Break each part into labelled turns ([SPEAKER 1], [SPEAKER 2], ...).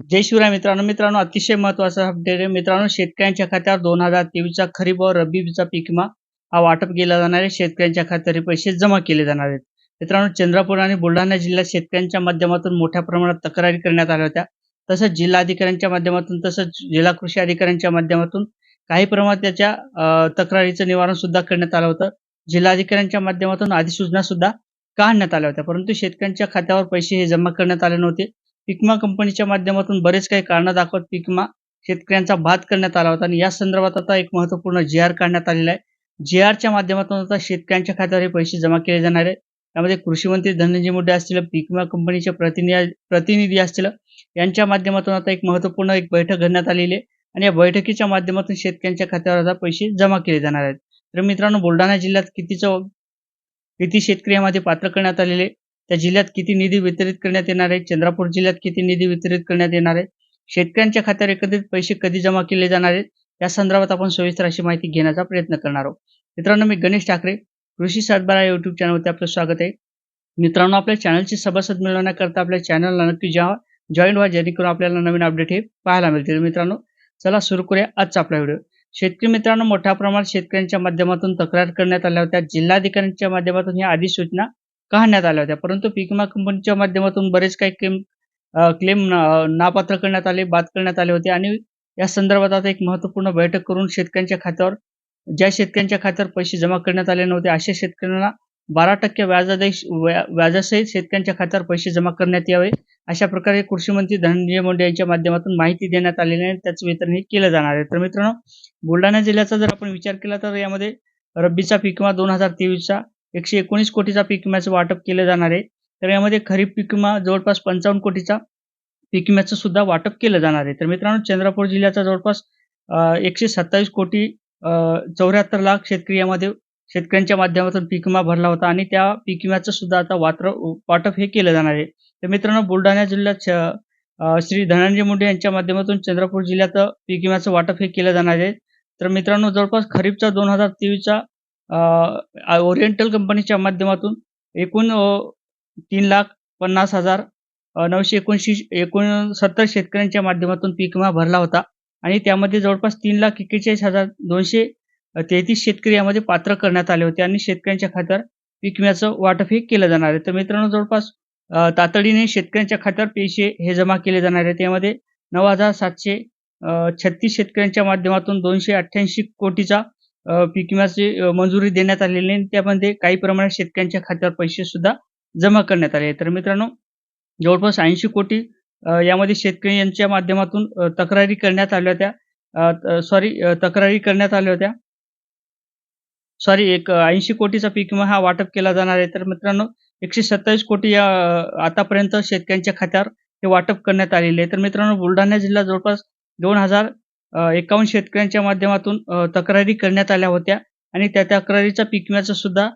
[SPEAKER 1] जय शिवराय मित्रांनो. मित्रांनो अतिशय महत्त्वाचा अपडेट आहे. मित्रांनो शेतकऱ्यांच्या खात्यावर दोन हजार तेवीसचा खरीप व रब्बीचा पीक विमा हा वाटप केला जाणार आहे. शेतकऱ्यांच्या खात्यावर पैसे जमा केले जाणार आहेत. मित्रांनो चंद्रपूर आणि बुलढाणा जिल्ह्यात शेतकऱ्यांच्या माध्यमातून मोठ्या प्रमाणात तक्रारी करण्यात आल्या होत्या. तसंच जिल्हाधिकाऱ्यांच्या माध्यमातून तसंच जिल्हा कृषी अधिकाऱ्यांच्या माध्यमातून काही प्रमाणात त्याच्या तक्रारीचं निवारण सुद्धा करण्यात आलं होतं. जिल्हाधिकाऱ्यांच्या माध्यमातून अधिसूचना सुद्धा काढण्यात आल्या होत्या. परंतु शेतकऱ्यांच्या खात्यावर पैसे हे जमा करण्यात आले नव्हते. पिकमा कंपनीच्या माध्यमातून बरेच काही कारणं दाखवत पिकमा शेतकऱ्यांचा बाद करण्यात आला होता. आणि या संदर्भात आता एक महत्त्वपूर्ण जी आर काढण्यात आलेला आहे. जी आरच्या माध्यमातून आता शेतकऱ्यांच्या खात्यावर हे पैसे जमा केले जाणार आहे त्यामध्ये कृषी मंत्री धनंजय मुंडे असतील पिकमा कंपनीचे प्रतिनिधी प्रतिनिधी असतील यांच्या माध्यमातून आता एक महत्त्वपूर्ण एक बैठक घेण्यात आलेली आहे. आणि या बैठकीच्या माध्यमातून शेतकऱ्यांच्या खात्यावर आता पैसे जमा केले जाणार आहेत. तर मित्रांनो बुलढाणा जिल्ह्यात कितीचं किती शेतकरी यामध्ये पात्र करण्यात आलेले? त्या जिल्ह्यात किती निधी वितरित करण्यात येणार आहे? चंद्रपूर जिल्ह्यात किती निधी वितरित करण्यात येणार आहे? शेतकऱ्यांच्या खात्यावर एकत्रित पैसे कधी जमा केले जाणार आहेत? या संदर्भात आपण सविस्तर अशी माहिती घेण्याचा प्रयत्न करणार आहोत. मित्रांनो मी गणेश ठाकरे कृषी सातबारा युट्यूब चॅनलवरती आपलं स्वागत आहे. मित्रांनो आपल्या चॅनलची सभासद मिळवण्याकरता आपल्या चॅनलला नक्की जेव्हा जॉईन व्हा जेणेकरून आपल्याला नवीन अपडेट हे पाहायला मिळतील. मित्रांनो चला सुरू करूया आजचा आपला व्हिडिओ. शेतकरी मित्रांनो मोठ्या प्रमाणात शेतकऱ्यांच्या माध्यमातून तक्रार करण्यात आल्या होत्या. जिल्हाधिकाऱ्यांच्या माध्यमातून ही अधिसूचना काढण्यात आल्या होत्या. परंतु पीक विमा कंपनीच्या माध्यमातून बरेच काही क्लेम क्लेम नापात्र करण्यात आले बाद करण्यात आले होते. आणि या संदर्भात आता एक महत्त्वपूर्ण बैठक करून शेतकऱ्यांच्या खात्यावर ज्या शेतकऱ्यांच्या खात्यावर पैसे जमा करण्यात आले नव्हते अशा शेतकऱ्यांना बारा टक्के व्याजादेश व्या- व्याजासहित शेतकऱ्यांच्या खात्यावर पैसे जमा करण्यात यावे. अशा प्रकारे कृषी मंत्री धनंजय मुंडे यांच्या माध्यमातून माहिती देण्यात आलेली आहे त्याचं वितरण हे केलं जाणार आहे. तर मित्रांनो बुलढाणा जिल्ह्याचा जर आपण विचार केला तर यामध्ये रब्बीचा पीक विमा दोन हजार तेवीसचा एकशे एकोणीस कोटीचा पीक विम्याचं वाटप केलं जाणार आहे. तर यामध्ये खरीप पीक विमा जवळपास पंचावन्न कोटीचा पीक विम्याचं सुद्धा वाटप केलं जाणार आहे. तर मित्रांनो चंद्रपूर जिल्ह्याचा जवळपास एकशे सत्तावीस कोटी चौऱ्याहत्तर लाख शेतकरी यामध्ये शेतकऱ्यांच्या माध्यमातून पीक विमा भरला होता आणि त्या पीक विम्याचं सुद्धा आता वात्र वाटप हे केलं जाणार आहे. तर मित्रांनो बुलढाणा जिल्ह्यात श्री धनंजय मुंडे यांच्या माध्यमातून चंद्रपूर जिल्ह्यात पीक विम्याचं वाटप हे केलं जाणार आहे. तर मित्रांनो जवळपास खरीपचा दोन हजार तेवीसचा ओरिएंटल कंपनीच्या माध्यमातून एकूण तीन लाख पन्नास हजार नऊशे एकोणशी एकोणसत्तर शेतकऱ्यांच्या माध्यमातून पीक विमा भरला होता. आणि त्यामध्ये जवळपास तीन लाख एक्केचाळीस हजार दोनशे तेहतीस शेतकरी यामध्ये पात्र करण्यात आले होते आणि शेतकऱ्यांच्या खात्यावर पीक विम्याचं वाटपही केलं जाणार आहे. तर मित्रांनो जवळपास तातडीने शेतकऱ्यांच्या खात्यावर पैसे हे जमा केले जाणार आहे त्यामध्ये नऊ हजार सातशे छत्तीस शेतकऱ्यांच्या माध्यमातून दोनशे अठ्ठ्याऐंशी कोटीचा पीक विम्याची मंजुरी देण्यात आलेली आहे आणि त्यामध्ये काही प्रमाणात शेतकऱ्यांच्या खात्यावर पैसे सुद्धा जमा करण्यात आले तर मित्रांनो जवळपास ऐंशी कोटी यामध्ये शेतकरी यांच्या माध्यमातून तक्रारी करण्यात आल्या होत्या. सॉरी तक्रारी करण्यात आल्या होत्या. सॉरी एक ऐंशी कोटीचा पीक विमा हा वाटप केला जाणार आहे. तर मित्रांनो एकशे सत्तावीस कोटी या आतापर्यंत शेतकऱ्यांच्या खात्यावर हे वाटप करण्यात आलेले आहे. तर मित्रांनो बुलढाणा जिल्हा जवळपास दोन हजार एकावन्न शेतकऱ्यांच्या माध्यमातून तक्रारी करण्यात आल्या होत्या आणि त्या तक्रारीचा पीक विम्याचं सुद्धा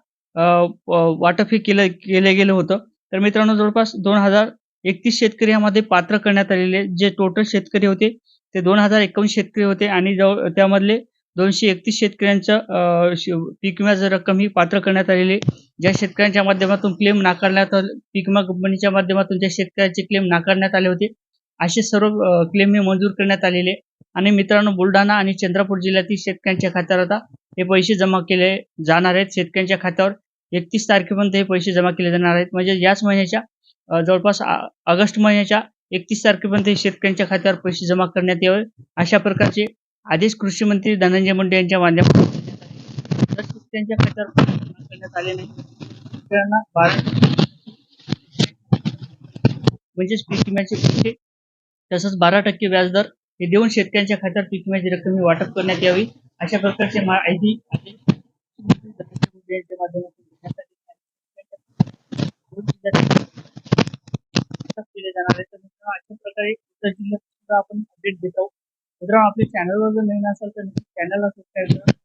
[SPEAKER 1] वाटप हे केलं केलं गेलं होतं. तर मित्रांनो जवळपास दोन हजार एकतीस शेतकरी यामध्ये पात्र करण्यात आलेले जे टोटल शेतकरी होते ते दोन हजार एकावन्न शेतकरी होते आणि जवळ त्यामधले दोनशे एकतीस शेतकऱ्यांचं अ, पीक विम्याचं रक्कम ही पात्र करण्यात आलेली. ज्या शेतकऱ्यांच्या माध्यमातून क्लेम नाकारण्यात आले पीक विमा कंपनीच्या माध्यमातून ज्या शेतकऱ्यांचे क्लेम नाकारण्यात आले होते असे सर्व क्लेम हे मंजूर करण्यात आलेले. आणि मित्रांनो बुलढाणा आणि चंद्रपूर जिल्ह्यातील शेतकऱ्यांच्या खात्यावर आता हे पैसे जमा केले जाणार आहेत. शेतकऱ्यांच्या खात्यावर एकतीस तारखेपर्यंत हे पैसे जमा केले जाणार आहेत. म्हणजे याच महिन्याच्या जवळपास ऑगस्ट महिन्याच्या एकतीस तारखेपर्यंत हे शेतकऱ्यांच्या खात्यावर पैसे जमा करण्यात यावे अशा प्रकारचे आदेश कृषी मंत्री धनंजय मुंडे यांच्या माध्यमातून शेतकऱ्यांच्या खात्यावर जमा करण्यात आले नाही. शेतकऱ्यांना बारा म्हणजेच पीक विम्याचे पैसे तसंच बारा टक्के व्याजदर हे देऊन शेतकऱ्यांच्या खात्यावर पीक विम्याची रक्कम वाटप करण्यात यावी अशा प्रकारचे माहिती केले जाणार आहे. तर मित्रांनो अशा प्रकारे इतर जिल्ह्यात सुद्धा आपण अपडेट देत आहोत. मित्रांनो आपल्या चॅनलवर जर नवीन असाल तर चॅनलला सबस्क्राईब करा.